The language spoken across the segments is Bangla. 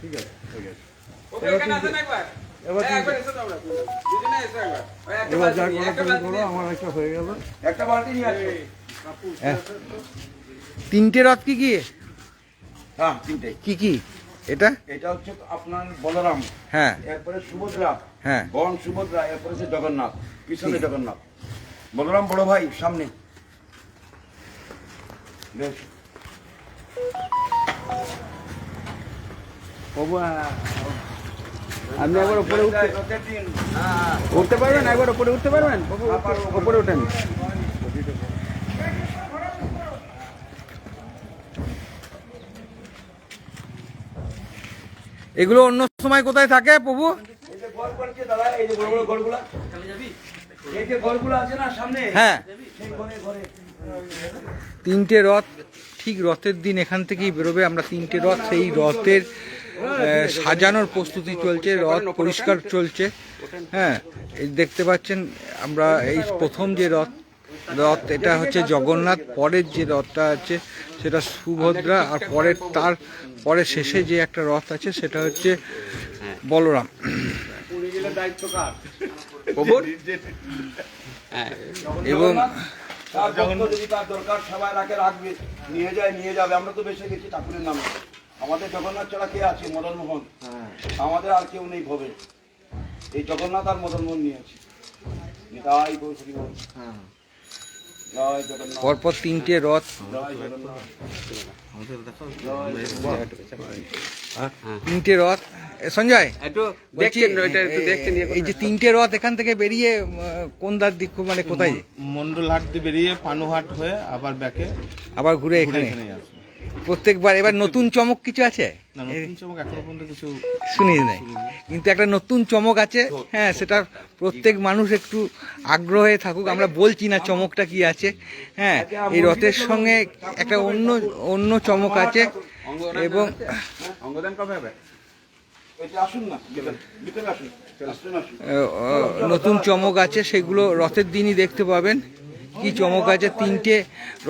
ঠিক আছে ঠিক আছে। এবার এই, একবার। এসো তোমরা। দুজনে এসো একবার। ওই একটা এবার যা নিয়ে, করা একটা তুমি বালতি করো আমার একটা হয়ে গেল। একটা বালতি নিয়ে আসো। তিনটে রথ কি কি? হ্যাঁ তিনটে। কি কি? এটা? এটা হচ্ছে আপনার বলরাম। হ্যাঁ। এরপরে সুভদ্রা। হ্যাঁ। বন সুভদ্রা এরপরে হচ্ছে জগন্নাথ। পিছনে জগন্নাথ। বলরাম বড় ভাই সামনে। বেশ। আপনি একবার উপরে উঠতে উঠতে পারবেন? একবার উপরে উঠতে পারবেন? উপরে ওঠেন এগুলো অন্য সময় কোথায় থাকে, প্রভু? হ্যাঁ। তিনটে রথ, ঠিক রথের দিন এখান থেকেই বেরোবে। আমরা তিনটে রথ, সেই রথের সাজানোর প্রস্তুতি চলছে, রথ পরিষ্কার চলছে। হ্যাঁ দেখতে পাচ্ছেন, আমরা এই প্রথম যে রথ রথ, এটা হচ্ছে জগন্নাথ, পরের যে রথটা আছে, সেটা সুভদ্রা, আর পরের তার পরে শেষে যে একটা রথ আছে, সেটা হচ্ছে বলরাম। এবং যদি তার দরকার, সবাই রাখে রাখবে। নিয়ে যায়, নিয়ে যাবে। আমরা তো বেশি গেছি, ঠাকুরের নামে। আমাদের জগন্নাথ ছাড়া কে আছে? মদন মোহন আমাদের আর কেউ নেই ভবে। এই জগন্নাথ আর মদন মোহন নিয়ে আছে নিতাই গৌরী বল। জয় পরপর তিনটে রথ। তিনটে রথ। সঞ্জয় এই যে তিনটে রথ এখান থেকে বেরিয়ে কোন দার দিক মানে কোথায়? মন্ডলহাট দিয়ে বেরিয়ে পানুহাট হয়ে আবার ব্যাকে আবার ঘুরে এখানে। এখানে আসবে। প্রত্যেকবার এবার নতুন চমক কিছু আছে? না নতুন চমক এখনও পর্যন্ত কিছু শুনি নাই কিন্তু একটা নতুন চমক আছে। হ্যাঁ সেটা প্রত্যেক মানুষ একটু আগ্রহে থাকুক। আমরা বলছি না চমকটা কি আছে। হ্যাঁ এই রথের সঙ্গে একটা অন্য অন্য চমক আছে। এবং নতুন চমক আছে। সেগুলো রথের দিনই দেখতে পাবেন। কি চমক আছে? তিনটে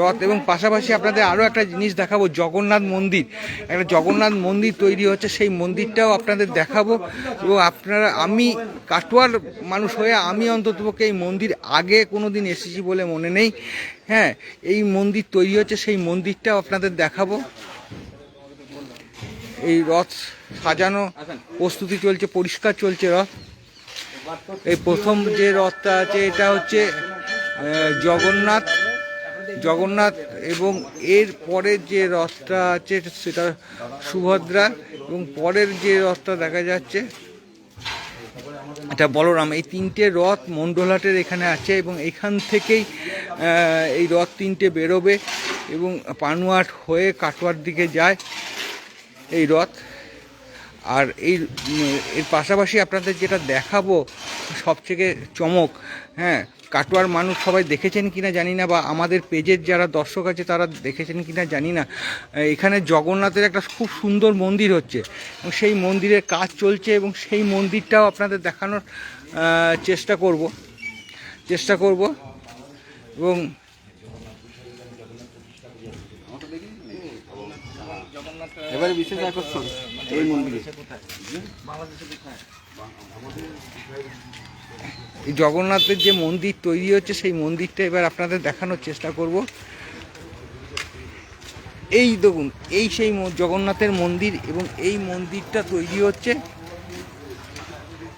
রথ এবং পাশাপাশি আপনাদের আরও একটা জিনিস দেখাবো, জগন্নাথ মন্দির। একটা জগন্নাথ মন্দির তৈরি হচ্ছে, সেই মন্দিরটাও আপনাদের দেখাবো। এবং আপনারা, আমি কাটোয়ার মানুষ হয়ে আমি অন্ততপক্ষে এই মন্দির আগে কোনো দিন এসেছি বলে মনে নেই। হ্যাঁ এই মন্দির তৈরি হচ্ছে, সেই মন্দিরটাও আপনাদের দেখাবো। এই রথ সাজানো, প্রস্তুতি চলছে, পরিষ্কার চলছে রথ। এই প্রথম যে রথটা আছে, এটা হচ্ছে জগন্নাথ জগন্নাথ এবং এর পরের যে রথটা আছে সেটা সুভদ্রা এবং পরের যে রথটা দেখা যাচ্ছে, এটা বলরাম। এই তিনটে রথ মণ্ডলহাটের এখানে আছে এবং এখান থেকেই এই রথ তিনটে বেরোবে এবং পানুয়াট হয়ে কাটোয়ার দিকে যায় এই রথ। আর এই, এর পাশাপাশি আপনাদের যেটা দেখাবো সবথেকে চমক হ্যাঁ কাটোয়ার মানুষ সবাই দেখেছেন কিনা জানি না, বা আমাদের পেজের যারা দর্শক আছে তারা দেখেছেন কিনা জানি না। এখানে জগন্নাথের একটা খুব সুন্দর মন্দির হচ্ছে, এবং সেই মন্দিরের কাজ চলছে, এবং সেই মন্দিরটাও আপনাদের দেখানোর চেষ্টা করব চেষ্টা করব, এবং এবারে বিশেষ আকর্ষণ। এই মন্দিরে। জগন্নাথের যে মন্দির তৈরি হচ্ছে, সেই মন্দিরটা এবার আপনাদের দেখানোর চেষ্টা করব। এই দেখুন, এই সেই জগন্নাথের মন্দির এবং এই মন্দিরটা তৈরি হচ্ছে।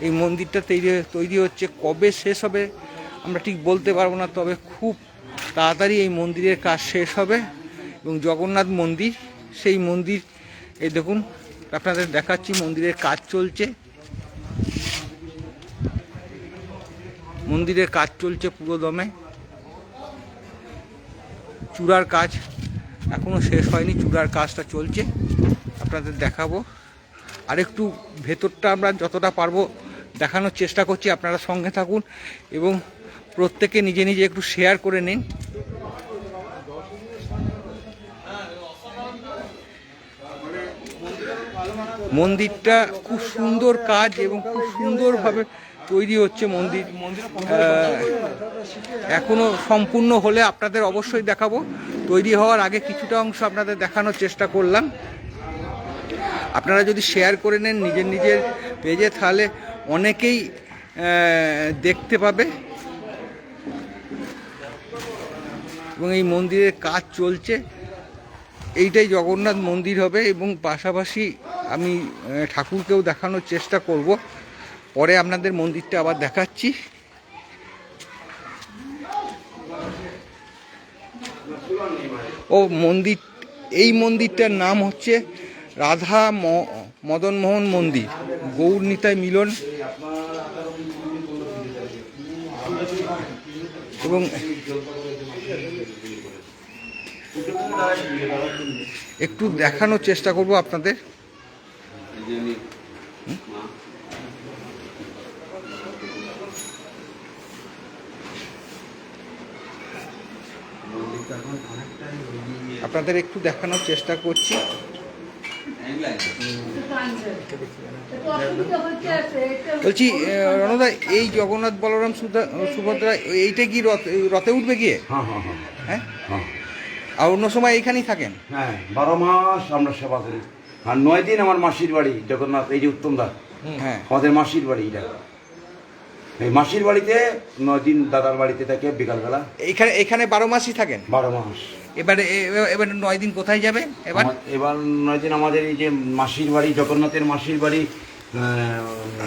এই মন্দিরটা তৈরি তৈরি হচ্ছে কবে শেষ হবে, আমরা ঠিক বলতে পারব না, তবে খুব তাড়াতাড়ি এই মন্দিরের কাজ শেষ হবে এবং জগন্নাথ মন্দির সেই মন্দির, এই দেখুন, আপনাদের দেখাচ্ছি মন্দিরের কাজ চলছে। মন্দিরের কাজ চলছে পুরো দমে চূড়ার কাজ এখনও শেষ হয়নি, চূড়ার কাজটা চলছে। আপনাদের দেখাবো। আর একটু ভেতরটা আমরা যতটা পারব দেখানোর চেষ্টা করছি, আপনারা সঙ্গে থাকুন এবং প্রত্যেকে নিজে নিজে একটু শেয়ার করে নিন। মন্দিরটা খুব সুন্দর কাজ এবং খুব সুন্দরভাবে তৈরি হচ্ছে মন্দির। আহ, এখনও সম্পূর্ণ হলে আপনাদের অবশ্যই দেখাবো। তৈরি হওয়ার আগে কিছুটা অংশ আপনাদের দেখানোর চেষ্টা করলাম। আপনারা যদি শেয়ার করে নেন নিজের নিজের পেজে তাহলে অনেকেই দেখতে পাবে। এবং এই মন্দিরের কাজ চলছে। এইটাই জগন্নাথ মন্দির হবে এবং পাশাপাশি আমি ঠাকুরকেও দেখানোর চেষ্টা করব। পরে আপনাদের মন্দিরটা আবার দেখাচ্ছি। ও মন্দির, এই মন্দিরটার নাম হচ্ছে রাধা ম- মদন মোহন মন্দির, গৌর নিতাই মিলন। এবং একটু দেখানোর চেষ্টা করব আপনাদের। আপনাদের একটু দেখানোর চেষ্টা করছি। বলছি রণদা এই জগন্নাথ বলরাম সুভদ্রা এইটা কি রথ রথে উঠবে গিয়ে? হ্যাঁ হ্যাঁ হ্যাঁ। হ্যাঁ? আর অন্য সময় এইখানেই থাকেন? হ্যাঁ বারো মাস আমরা সেবা করি। আর নয় দিন আমার মাসির বাড়ি জগন্নাথ এই যে উত্তম দা। হ্যাঁ। আমাদের মাসির বাড়ি এটা। এই মাসির বাড়িতে নয় দিন দাদার বাড়িতে থাকে বিকালবেলা। এখানে এখানে বারো মাসই থাকেন? বারো মাস। এবারে এবারে নয় দিন কোথায় যাবে এবার? এবার নয় দিন আমাদের এই যে মাসির বাড়ি জগন্নাথের মাসির বাড়ি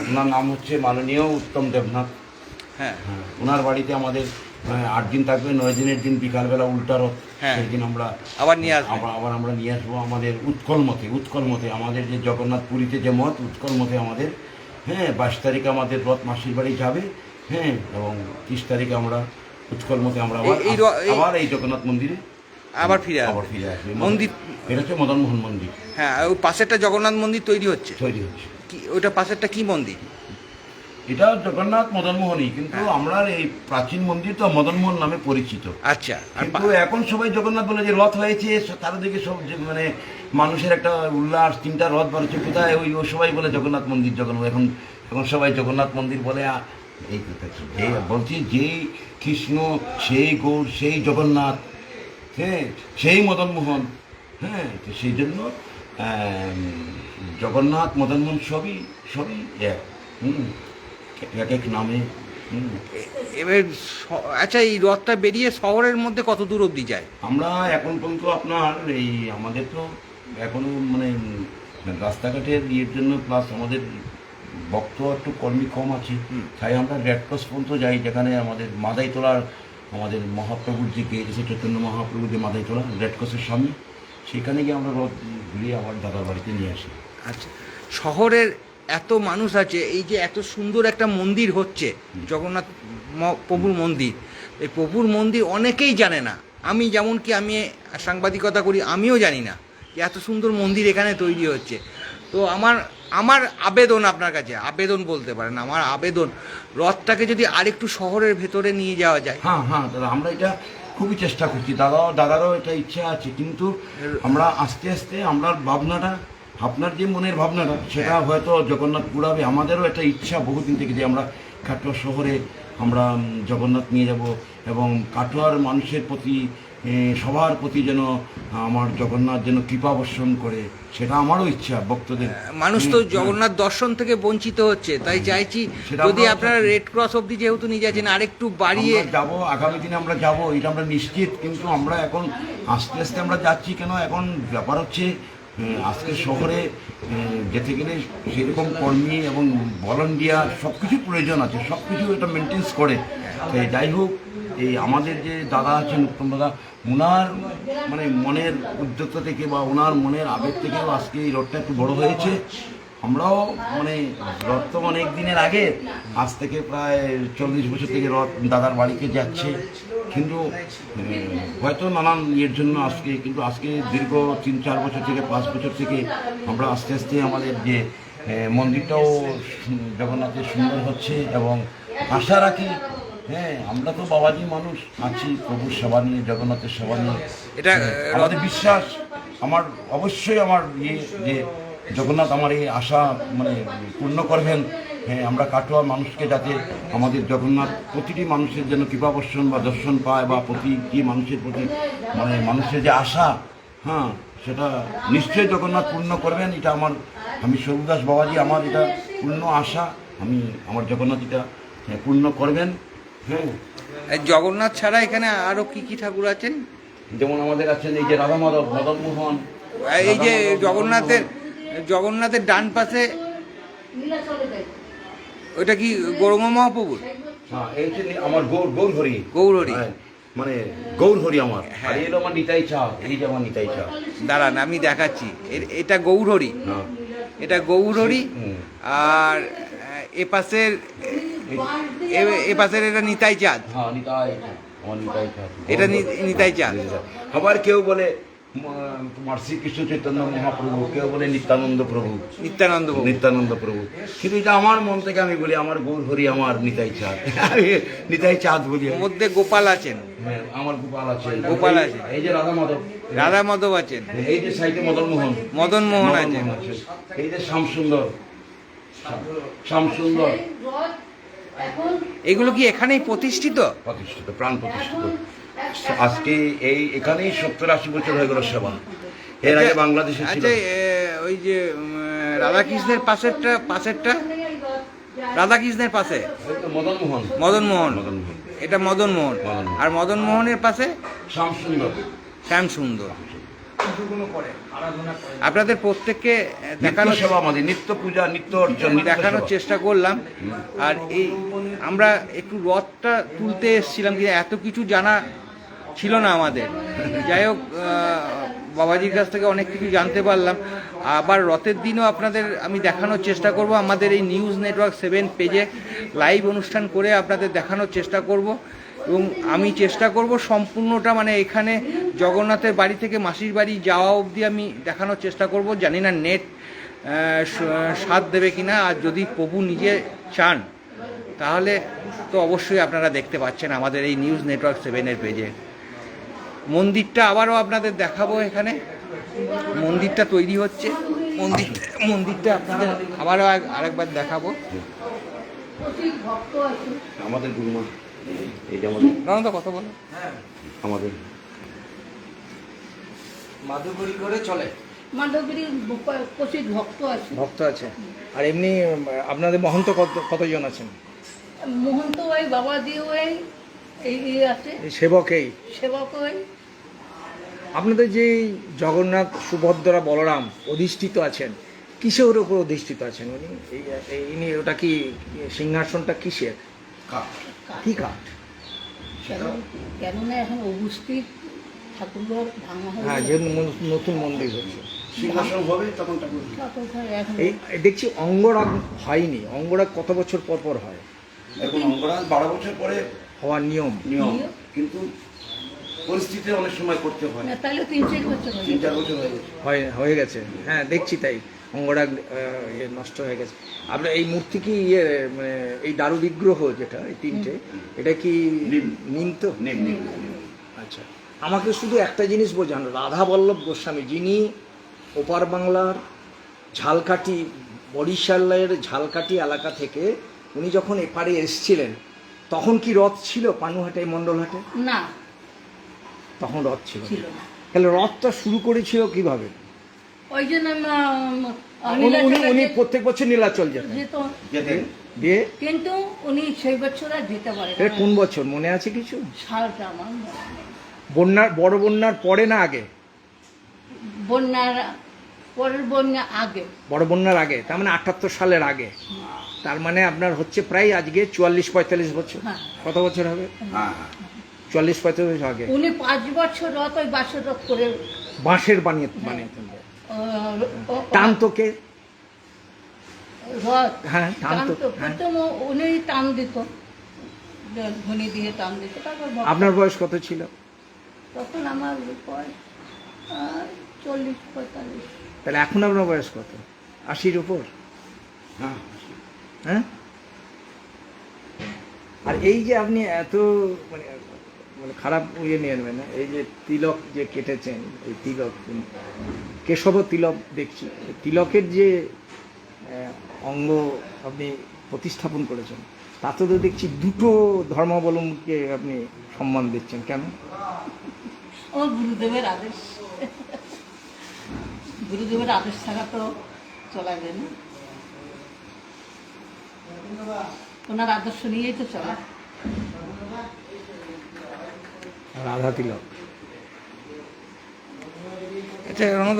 ওনার নাম হচ্ছে মাননীয় উত্তম দেবনাথ। হ্যাঁ। হ্যাঁ, ওনার বাড়িতে আমাদের আট দিন থাকবে নয় দিনের দিন বিকালবেলা উল্টা রথ হ্যাঁ। সেই আমরা আবার নিয়ে আসবে। আবার আবার আমরা নিয়ে আসব আমাদের উৎকল মতে উৎকল মতে আমাদের যে জগন্নাথ পুরীতে যে মত উৎকল মতে আমাদের হ্যাঁ বাইশ তারিখে আমাদের রথ মাসির বাড়ি যাবে হ্যাঁ এবং তিরিশ তারিখে আমরা উৎকল মতে আমরা এই- আবার এই জগন্নাথ মন্দিরে আবার ফিরে আবার ফিরে আসবে। মন্দির এটা হচ্ছে মদনমোহন মন্দির। হ্যাঁ ওই পাশেরটা জগন্নাথ মন্দির তৈরি হচ্ছে? তৈরি হচ্ছে। কি ওইটা পাশেরটা কি মন্দির? এটা জগন্নাথ মদনমোহনই কিন্তু আমরা এই প্রাচীন মন্দির তো মদনমোহন নামে পরিচিত। আচ্ছা কিন্তু এখন সবাই জগন্নাথ বলে যে রথ হয়েছে তার দিকে সব যে মানে মানুষের একটা উল্লাস তিনটা রথ বাড়ছে কোথায় ওই ও সবাই বলে জগন্নাথ মন্দির জগন্নাথ এখন এখন সবাই জগন্নাথ মন্দির বলে এই কথা বলছি যেই কৃষ্ণ সেই গৌর সেই জগন্নাথ হ্যাঁ সেই মদনমোহন হ্যাঁ তো সেই জন্য জগন্নাথ মদনমোহন সবই সবই এক হুম। এক এক নামে? এবার আচ্ছা এই রথটা বেরিয়ে শহরের মধ্যে কত দূর অবধি যায়? আমরা এখন পর্যন্ত আপনার এই আমাদের তো এখনও মানে রাস্তাঘাটের ইয়ের জন্য প্লাস আমাদের ভক্ত একটু কর্মী কম আছে। তাই আমরা রেড ক্রস পর্যন্ত যাই যেখানে আমাদের মাদাই তোলার আমাদের মহাপ্রভুর যে গেট আছে চৈতন্য মহাপ্রভুর যে মাদাই তোলা রেড ক্রসের সামনে। সেখানে গিয়ে আমরা রথ ঘুরিয়ে আবার দাদার বাড়িতে নিয়ে আসি। আচ্ছা শহরের এত মানুষ আছে এই যে এত সুন্দর একটা মন্দির হচ্ছে জগন্নাথ প্রভুর মন্দির এই প্রভুর মন্দির অনেকেই জানে না। আমি যেমন কি আমি সাংবাদিকতা করি আমিও জানি না যে এত সুন্দর মন্দির এখানে তৈরি হচ্ছে। তো আমার আমার আবেদন আপনার কাছে আবেদন বলতে পারেন আমার আবেদন রথটাকে যদি আরেকটু শহরের ভেতরে নিয়ে যাওয়া যায়। হ্যাঁ হ্যাঁ দাদা আমরা এটা খুবই চেষ্টা করছি। দাদাও দাদারও এটা ইচ্ছা আছে কিন্তু আমরা আস্তে আস্তে আমরা ভাবনাটা আপনার যে মনের ভাবনাটা সেটা হয়তো জগন্নাথ পুরাবে। আমাদেরও একটা ইচ্ছা বহুদিন থেকে যে আমরা কাটোয়া শহরে আমরা জগন্নাথ নিয়ে যাব এবং কাটোয়ার মানুষের প্রতি সবার প্রতি যেন আমার জগন্নাথ যেন কৃপা বর্ষণ করে সেটা আমারও ইচ্ছা ভক্তদের। মানুষ তো জগন্নাথ দর্শন থেকে বঞ্চিত হচ্ছে তাই চাইছি সেটা যদি আপনারা রেড ক্রস অবধি যেহেতু নিয়ে যাচ্ছেন আরেকটু বাড়িয়ে যাব আগামী দিনে আমরা যাব এটা আমরা নিশ্চিত কিন্তু আমরা এখন আস্তে আস্তে আমরা যাচ্ছি কেন? এখন ব্যাপার হচ্ছে আজকে শহরে যেতে গেলে সেরকম কর্মী এবং ভলান্টিয়ার সব কিছু প্রয়োজন আছে সব কিছু এটা মেনটেন্স করে। তাই যাই হোক, এই আমাদের যে দাদা আছেন উত্তম দাদা ওনার মানে মনের উদ্যোক্তা থেকে বা ওনার মনের আবেগ থেকেও আজকে এই রোডটা একটু বড় হয়েছে। আমরাও মানে রথ তো অনেক দিনের আগে আজ থেকে প্রায় চল্লিশ বছর থেকে রথ দাদার বাড়িতে যাচ্ছে। কিন্তু হয়তো নানান ইয়ের জন্য আজকে কিন্তু আজকে দীর্ঘ তিন চার বছর থেকে পাঁচ বছর থেকে আমরা আস্তে আস্তে আমাদের যে মন্দিরটাও জগন্নাথের সুন্দর হচ্ছে এবং আশা রাখি হ্যাঁ আমরা তো বাবাজি মানুষ আছি প্রভুর সেবা নিয়ে জগন্নাথের সেবা নিয়ে। এটা, আমাদের বিশ্বাস আমার অবশ্যই আমার ইয়ে যে জগন্নাথ আমার এই আশা মানে পূর্ণ করবেন। হ্যাঁ আমরা কাটোয়া মানুষকে যাতে আমাদের জগন্নাথ প্রতিটি মানুষের যেন কৃপাবর্ষণ বা দর্শন পায় বা প্রতিটি মানুষের প্রতি মানে মানুষের যে আশা হ্যাঁ সেটা নিশ্চয়ই জগন্নাথ পূর্ণ করবেন। এটা আমার আমি সবুদাস বাবাজি আমার এটা পূর্ণ আশা। আমি আমার জগন্নাথ এটা হ্যাঁ, পূর্ণ করবেন। হ্যাঁ। এই জগন্নাথ ছাড়া এখানে আরও কি কি ঠাকুর আছেন? যেমন আমাদের আছেন এই যে রাধা মাধব মদন মোহন এই যে জগন্নাথের জগন্নাথের ডান পাশে ওইটা কি গৌরঙ্গ মহাপ্রভুর? হ্যাঁ এই আমার গৌর গৌর হরি গৌর হরি। হ্যাঁ, মানে গৌর হরি আমার। হ্যাঁ। আর এই আমার নিতাই চা এই যে আমার নিতাই চা। দাঁড়ান আমি দেখাচ্ছি। এটা গৌরহরি। হ্যাঁ। এটা গৌরহরি। আর আহ, এ পাশের এ- পাশের এটা নিতাই চাঁদ। হ্যাঁ নিতাই এটা নিতাই চাঁদ। আবার কেউ বলে তোমার শ্রীকৃষ্ণ চৈতন্য মহাপ্রভু কেউ বলে নিত্যানন্দ প্রভু। নিত্যানন্দ নিত্যানন্দ প্রভু। কিন্তু এটা আমার মন থেকে আমি বলি আমার গৌর হরি আমার নিতাই চাঁদ। আমি নিতাই চাঁদ বলি মধ্যে গোপাল আছেন। হ্যাঁ, আমার গোপাল আছে। গোপাল আছে। এই যে রাধা মাধব। রাধা মাধব আছেন। এই যে সাইডে মদন মোহন। মদন মোহন আছেন। এই যে শ্যাম সুন্দর। শ্যাম সুন্দর। এগুলো কি এখানেই প্রতিষ্ঠিত? প্রতিষ্ঠিত প্রাণ প্রতিষ্ঠিত। আজকে এই এখানেই সত্তর আশি বছর হয়ে গেল সেবা। এর আগে বাংলাদেশে ছিল। আচ্ছা ওই যে রাধাকৃষ্ণের পাশেরটা পাশেরটা? রাধাকৃষ্ণের পাশে? মদনমোহন। মদনমোহন। মদন মোহন মদন মোহন মদন মোহন এটা মদন মোহন মদন মোহন। আর মদন মোহনের পাশে? শ্যাম সুন্দর শ্যাম সুন্দর আপনাদের প্রত্যেককে দেখানোর সেবা আমাদের নিত্য পূজা নিত্য অর্জন দেখানোর চেষ্টা করলাম। আর এই আমরা একটু রথটা তুলতে এসেছিলাম কিন্তু এত কিছু জানা ছিল না আমাদের। যাই হোক বাবাজির কাছ থেকে অনেক কিছু জানতে পারলাম। আবার রথের দিনও আপনাদের আমি দেখানোর চেষ্টা করব। আমাদের এই নিউজ নেটওয়ার্ক সেভেন পেজে লাইভ অনুষ্ঠান করে আপনাদের দেখানোর চেষ্টা করব। এবং আমি চেষ্টা করব সম্পূর্ণটা মানে এখানে জগন্নাথের বাড়ি থেকে মাসির বাড়ি যাওয়া অবধি আমি দেখানোর চেষ্টা করব। জানি না নেট সাথ দেবে কিনা। আর যদি প্রভু নিজে চান, তাহলে তো অবশ্যই আপনারা দেখতে পাচ্ছেন আমাদের এই নিউজ নেটওয়ার্ক সেভেনের পেজে মন্দিরটা আবারও আপনাদের দেখাবো এখানে। মন্দিরটা তৈরি হচ্ছে। মন্দির, মন্দিরটা আপনাদের আবারও আরেকবার দেখাবো। আমাদের গুরুমা এই যে আমাদের ননদা কথা বলো। আমাদের মাধুকরী করে চলে। মাধবগিরির প্রচুর ভক্ত আছে। ভক্ত আছে। আর এমনি আপনাদের মহন্ত কত কতজন আছেন? মহন্ত ওই বাবাজি ওই এই আছে। সেবক এই? সেবক ওই। আপনাদের যে জগন্নাথ সুভদ্রা বলরাম অধিষ্ঠিত আছেন কিসের উপর অধিষ্ঠিত আছেন উনি? এই এই- ইনি ওটা কি সিংহাসনটা কিসের? কাঠ। কি কাঠ? কেননা এখন অবস্থিত ঠাকুরঘর ভাঙা হ্যাঁ হয়ে যে ন- নতুন মন্দির হচ্ছে। সিংহাসন হবে তখন এই দেখছি অঙ্গরাগ হয়নি। অঙ্গরাগ কত বছর পর পর হয়? এখন অঙ্গরাগ বারো বছর পরে হওয়ার নিয়ম। নিয়ম? কিন্তু পরিস্থিতি অনেক সময় করতে হয়। না তাহলে তিন চার বছর তিন চার বছর হয়ে গেছে। হয় হয়ে গেছে। হ্যাঁ দেখছি তাই। অঙ্গরাগ ইয়ে নষ্ট হয়ে গেছে। আপনার এই মূর্তি কি ইয়ে মানে এই দারু বিগ্রহ যেটা এই তিনটে এটা কি নিম। তো? আচ্ছা। আমাকে শুধু একটা জিনিস বোঝান রাধা বল্লভ গোস্বামী যিনি ওপার বাংলার ঝালকাঠি বরিশালের ঝালকাঠি এলাকা থেকে উনি যখন এপারে এসছিলেন তখন কি রথ ছিল পানুহাটে মণ্ডলহাটে? না। তখন রথ ছিল না। ছিল না। তাহলে রথটা শুরু করেছিল কীভাবে? ওই জন্য উনি প্রত্যেক বছর নীলাচল যেতেন। যেত। যেতেন। দিয়ে? কিন্তু উনি সেই বছর আর যেতে পারে এটা কোন বছর? মনে আছে কিছু? সালটা আমার। বন্যার বড় বন্যার পরে না আগে? বন্যার পরের বন্যা আগে। বড় বন্যার আগে তার মানে আটাত্তর সালের আগে। তার মানে আপনার হচ্ছে প্রায় আজকে চুয়াল্লিশ পঁয়তাল্লিশ বছর। হ্যাঁ। কত বছর হবে? হ্যাঁ হ্যাঁ। চুয়াল্লিশ পঁয়তাল্লিশ আগে। উনি পাঁচ বছর রথ ওই বাসের রথ করে বাঁশের বানিয়ে বানিয়ে টান তোকে রথ হ্যাঁ, টান টান তো, তো হ্যাঁ। প্রথম উনি টান দিত। ধনী দিয়ে টান দিত তারপর আপনার বয়স কত ছিল? তখন আমার বয়স চল্লিশ পঁয়তাল্লিশ। তাহলে এখন আপনার বয়স কত? আশির উপর? হ্যাঁ হ্যাঁ? আর এই যে আপনি এত মানে মানে খারাপ ইয়ে নিয়ে নেবেন এই যে তিলক যে কেটেছেন এই তিলক কেশব তিলক দেখছি। তিলকের যে অঙ্গ আপনি প্রতিস্থাপন করেছেন তাতে তো দেখছি দুটো ধর্মাবলম্বীকে আপনি সম্মান দিচ্ছেন কেন? আমার গুরুদেবের আদেশ। গুরুদেবের আদেশ ছাড়া তো চলা যায় না। ওনার আদর্শ নিয়েই তো চলা। রাধা তিলক।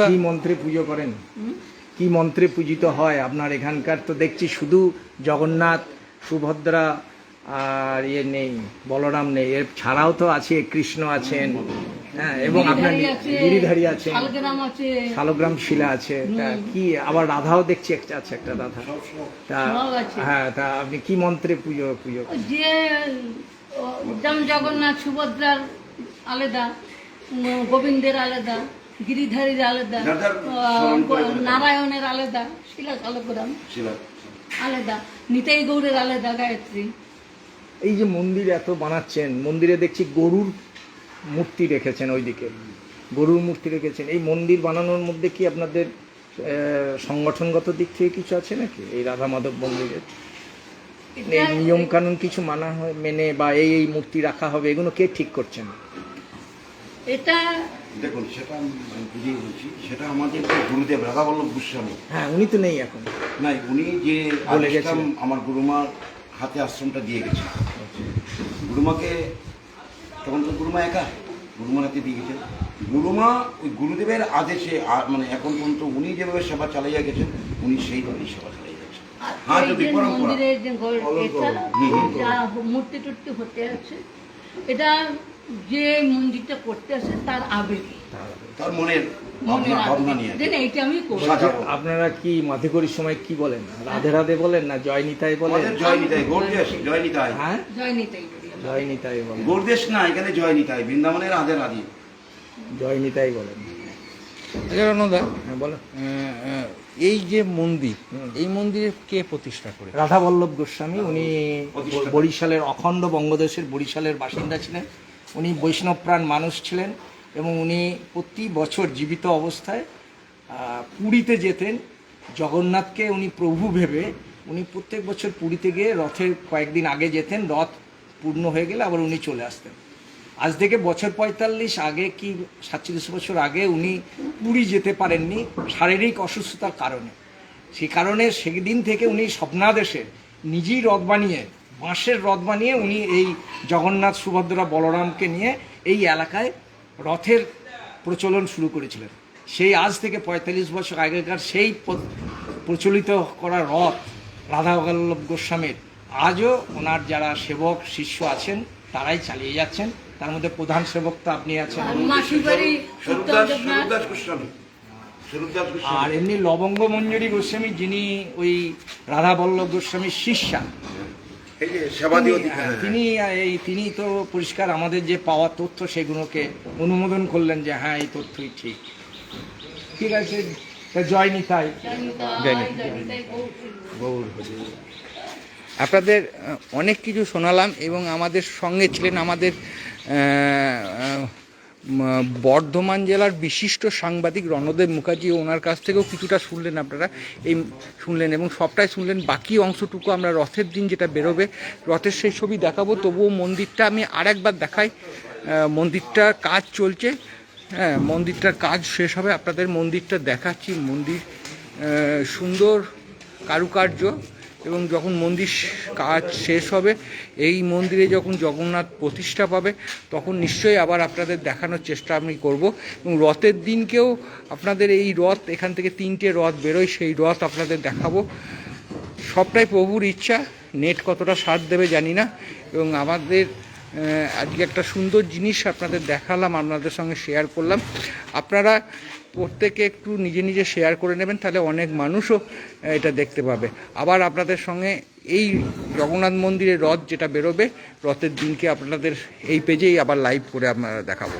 কি মন্ত্রে পুজো করেন? কি মন্ত্রে পূজিত হয় আপনার এখানকার? তো দেখছি শুধু জগন্নাথ সুভদ্রা আর ইয়ে নেই বলরাম নেই। এর ছাড়াও তো আছে কৃষ্ণ আছেন হ্যাঁ এবং আপনার গিরিধারী আছে, আছেন। শালগ্রাম শিলা আছে। তা কি আবার রাধাও দেখছি একটা আছে একটা রাধা। তা হ্যাঁ তা আপনি কি মন্ত্রে পুজো পুজো যে জগন্নাথ সুভদ্রার আলাদা গোবিন্দের আলাদা। গিরিধারীর আলাদা। নারায়ণের আলাদা শিলা শালগ্রাম আলাদা নিতাই গৌরের আলাদা গায়ত্রী। এই যে মন্দির এত বানাচ্ছেন মন্দিরে দেখছি গরুর মূর্তি রেখেছেন ওইদিকে। গরুর মূর্তি রেখেছেন। এই মন্দির বানানোর মধ্যে কি আপনাদের সংগঠনগত দিক থেকে কিছু আছে নাকি? এই রাধা মাধব মন্দিরের এই নিয়ম কানুন কিছু মানা হয় মেনে বা এই এই মূর্তি রাখা হবে এগুলো কে ঠিক করছেন? এটা দেখুন সেটা আমি বুঝিয়ে বলছি সেটা আমাদের গুরুদেব রাধাবল্লভ গোস্বামী। হ্যাঁ উনি তো নেই এখন। নাই উনি যে বলে আশ্রম আমার গুরুমার হাতে আশ্রমটা দিয়ে গেছে। গুরুমাকে তখন তো গুরুমা একা গুরুমার হাতে দিয়ে গেছেন গুরুমা ওই গুরুদেবের আদেশে মানে এখন পর্যন্ত উনি যেভাবে সেবা চালিয়ে গেছেন উনি সেইভাবেই সেবা চালিয়ে গেছেন। হ্যাঁ, যদি মন্দিরের। যা মূর্তি টুর্তি হতে আছে এটা যে মন্দিরটা করতে আসে তার আবেগ। তার মনের আপনারা কি মাধুকরীর সময় কি বলেন? রাধে রাধে বলেন না জয় নিতাই বলেন? জয় নিতাই গৌরদেশ জয় নিতাই হ্যাঁ? জয় নিতাই জয় নিতাই বলেন। গৌরদেশ না এখানে জয় নিতাই বৃন্দাবনের আদের আদি জয় নিতাই বলেন। আচ্ছা রণদা হ্যাঁ এই যে মন্দির এই মন্দিরে কে প্রতিষ্ঠা করে? রাধা বল্লভ গোস্বামী উনি বরিশালের অখণ্ড বঙ্গদেশের বরিশালের বাসিন্দা ছিলেন। উনি বৈষ্ণবপ্রাণ মানুষ ছিলেন এবং উনি প্রতি বছর জীবিত অবস্থায় পুরীতে যেতেন। জগন্নাথকে উনি প্রভু ভেবে উনি প্রত্যেক বছর পুরীতে গিয়ে রথের কয়েকদিন আগে যেতেন, রথ পূর্ণ হয়ে গেলে আবার উনি চলে আসতেন। আজ থেকে বছর পঁয়তাল্লিশ আগে কি সাতচল্লিশ বছর আগে উনি পুরী যেতে পারেননি শারীরিক অসুস্থতার কারণে। সেই কারণে সেদিন থেকে উনি স্বপ্নাদেশে নিজেই রথ বানিয়ে বাঁশের রথ বানিয়ে উনি এই জগন্নাথ সুভদ্রা বলরামকে নিয়ে এই এলাকায় রথের প্রচলন শুরু করেছিলেন। সেই আজ থেকে পঁয়তাল্লিশ বছর আগেকার সেই প্রচলিত করা রথ রাধা বল্লভ গোস্বামীর আজও ওনার যারা সেবক শিষ্য আছেন তারাই চালিয়ে যাচ্ছেন। তার মধ্যে প্রধান সেবক তো আপনি আছেন। আর এমনি লবঙ্গ মঞ্জুরি গোস্বামী। যিনি ওই রাধা বল্লভ গোস্বামীর শিষ্যা তিনি- অধিকার। তিনি এই তিনি তো পরিষ্কার আমাদের যে পাওয়া তথ্য সেগুলোকে অনুমোদন করলেন যে হ্যাঁ এই তথ্যই ঠিক। ঠিক আছে জয় নিতাই গৌর আপনাদের অনেক কিছু শোনালাম এবং আমাদের সঙ্গে ছিলেন আমাদের বর্ধমান জেলার বিশিষ্ট সাংবাদিক রণদেব মুখার্জি ওনার কাছ থেকেও কিছুটা শুনলেন আপনারা। এই শুনলেন এবং সবটাই শুনলেন। বাকি অংশটুকু আমরা রথের দিন যেটা বেরোবে, রথের সেই ছবি দেখাবো। তবুও মন্দিরটা আমি আরেকবার দেখাই। মন্দিরটার কাজ চলছে। হ্যাঁ মন্দিরটার কাজ শেষ হবে। আপনাদের মন্দিরটা দেখাচ্ছি। মন্দির সুন্দর কারুকার্য। এবং যখন মন্দির কাজ শেষ হবে, এই মন্দিরে যখন জগন্নাথ প্রতিষ্ঠা পাবে, তখন নিশ্চয়ই আবার আপনাদের দেখানোর চেষ্টা আমি করব। এবং রথের দিনকেও আপনাদের এই রথ, এখান থেকে তিনটে রথ বেরোয়, সেই রথ আপনাদের দেখাবো। সবটাই প্রভুর ইচ্ছা, নেট কতটা সাথ দেবে জানি না। এবং আমাদের আজকে একটা সুন্দর জিনিস আপনাদের দেখালাম, আপনাদের সঙ্গে শেয়ার করলাম। আপনারা প্রত্যেকে একটু নিজে নিজে শেয়ার করে নেবেন, তাহলে অনেক মানুষও এটা দেখতে পাবে। আবার আপনাদের সঙ্গে এই জগন্নাথ মন্দিরের রথ যেটা বেরোবে, রথের দিনকে আপনাদের এই পেজেই আবার লাইভ করে আপনারা দেখাবো।